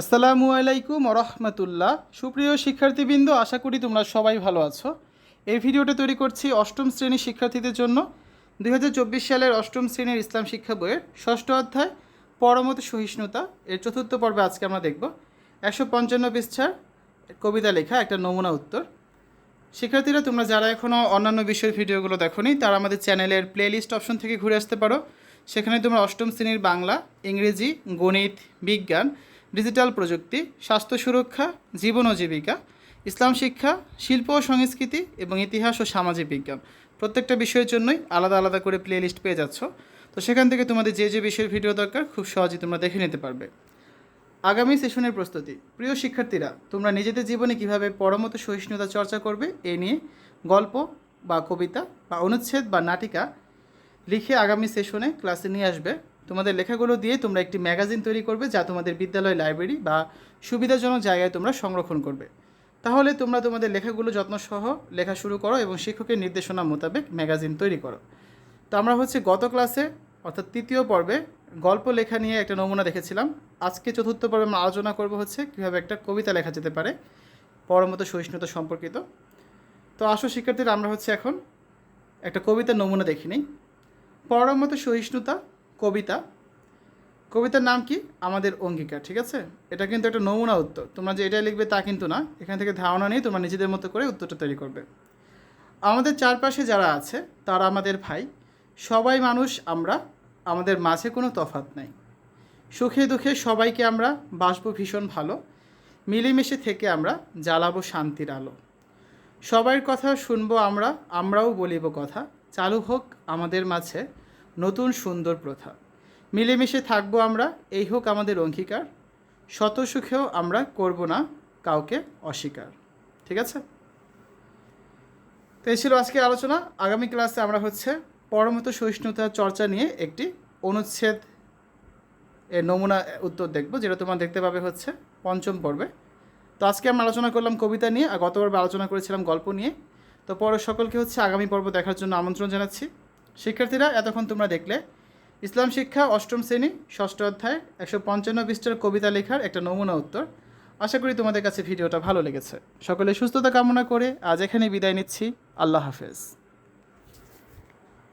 আসসালামু আলাইকুম রহমতুল্লাহ সুপ্রিয় শিক্ষার্থীবৃন্দ, আশা করি তোমরা সবাই ভালো আছো। এই ভিডিওটা তৈরি করছি অষ্টম শ্রেণির শিক্ষার্থীদের জন্য। দু হাজার চব্বিশ সালের অষ্টম শ্রেণির ইসলাম শিক্ষা বইয়ের ষষ্ঠ অধ্যায়, পরমত সহিষ্ণুতা। এর চতুর্থ পর্বে আজকে আমরা দেখব। একশো পঞ্চান্ন পৃষ্ঠার কবিতা লেখা একটা নমুনা উত্তর। শিক্ষার্থীরা, তোমরা যারা এখনও অন্যান্য বিষয়ের ভিডিওগুলো দেখোনি, তারা আমাদের চ্যানেলের প্লেলিস্ট অপশন থেকে ঘুরে আসতে পারো। সেখানে তোমরা অষ্টম শ্রেণির বাংলা, ইংরেজি, গণিত, বিজ্ঞান ডিজিটাল প্রযুক্তি, স্বাস্থ্য সুরক্ষা, জীবন ও জীবিকা, ইসলাম শিক্ষা, শিল্প ও সংস্কৃতি এবং ইতিহাস ও সামাজিক বিজ্ঞান। প্রত্যেকটা বিষয়ের জন্যই আলাদা আলাদা করে প্লেলিস্ট পেয়ে যাচ্ছ। তো সেখান থেকে তোমাদের যে যে বিষয়ের ভিডিও দরকার, খুব সহজেই তোমরা দেখে নিতে পারবে। আগামী সেশনের প্রস্তুতি। প্রিয় শিক্ষার্থীরা, তোমরা নিজেদের জীবনে কীভাবে পরমত সহিষ্ণুতা চর্চা করবে, এ নিয়ে গল্প বা কবিতা বা অনুচ্ছেদ বা নাটিকা লিখে আগামী সেশনে ক্লাসে নিয়ে আসবে। তোমাদের লেখাগুলো দিয়ে তোমরা একটি ম্যাগাজিন তৈরি করবে যা তোমাদের বিদ্যালয় লাইব্রেরি বা সুবিধাজনক জায়গায় তোমরা সংরক্ষণ করবে। তাহলে তোমরা তোমাদের লেখাগুলো যত্নসহ লেখা শুরু করো এবং শিক্ষকের নির্দেশনা মোতাবেক ম্যাগাজিন তৈরি করো। তো আমরা হচ্ছে গত ক্লাসে অর্থাৎ তৃতীয় পর্বে, গল্প লেখা নিয়ে একটা নমুনা দেখেছিলাম। আজকে চতুর্থ পর্বে আমরা আলোচনা করব হচ্ছে কীভাবে একটা কবিতা লেখা যেতে পারে পরমত সহিষ্ণুতা সম্পর্কিত। তো আসো শিক্ষার্থীরা, আমরা হচ্ছে এখন একটা কবিতার নমুনা দেখি নিই। পরমত সহিষ্ণুতা কবিতা। কবিতার নাম কি? আমাদের অঙ্গীকার, ঠিক আছে? এটা কিন্তু একটা নমুনা উত্তর। তোমরা যে এটা লিখবে তা কিন্তু না। এখান থেকে ধারণা নিয়ে তোমরা নিজেদের মতো করে উত্তরটা তৈরি করবে। আমাদের চারপাশে যারা আছে, তারা আমাদের ভাই। সবাই মানুষ, আমরা। আমাদের মাঝে কোনো তফাৎ নাই। সুখে দুঃখে সবাইকে আমরা, বাসবো ভীষণ ভালো। মিলেমিশে থেকে আমরা, জ্বালাবো শান্তির আলো। সবার কথা শুনব আমরা, আমরাও বলিব কথা। চালু হোক আমাদের মাঝে। নতুন সুন্দর প্রথা। মিলেমিশে থাকব আমরা, এই হোক আমাদের অঙ্গীকার। শত সুখেও আমরা করব না কাউকে অস্বীকার। ঠিক আছে? তো এই ছিল আজকে আলোচনা। আগামী ক্লাসে আমরা হচ্ছে পরমত সহিষ্ণুতা চর্চা নিয়ে একটি অনুচ্ছেদ এর নমুনা উত্তর দেখব, যেটা তোমরা দেখতে পাবে হচ্ছে পঞ্চম পর্বে। তো আজকে আমরা আলোচনা করলাম কবিতা নিয়ে, আর গত পর্বে আলোচনা করেছিলাম গল্প নিয়ে। তো পরে সকলকে হচ্ছে আগামী পর্ব দেখার জন্য আমন্ত্রণ জানাচ্ছি। শিক্ষার্থীরা, এতক্ষণ তোমরা দেখলে। ইসলাম শিক্ষা, অষ্টম শ্রেণি, ষষ্ঠ অধ্যায়, একশো পঞ্চান্ন পৃষ্ঠার কবিতা লেখার একটা নমুনা উত্তর। আশা করি তোমাদের কাছে ভিডিওটা ভালো লেগেছে। সকলে সুস্থতা কামনা করে আজ এখানে বিদায় নিচ্ছি। আল্লাহ হাফেজ।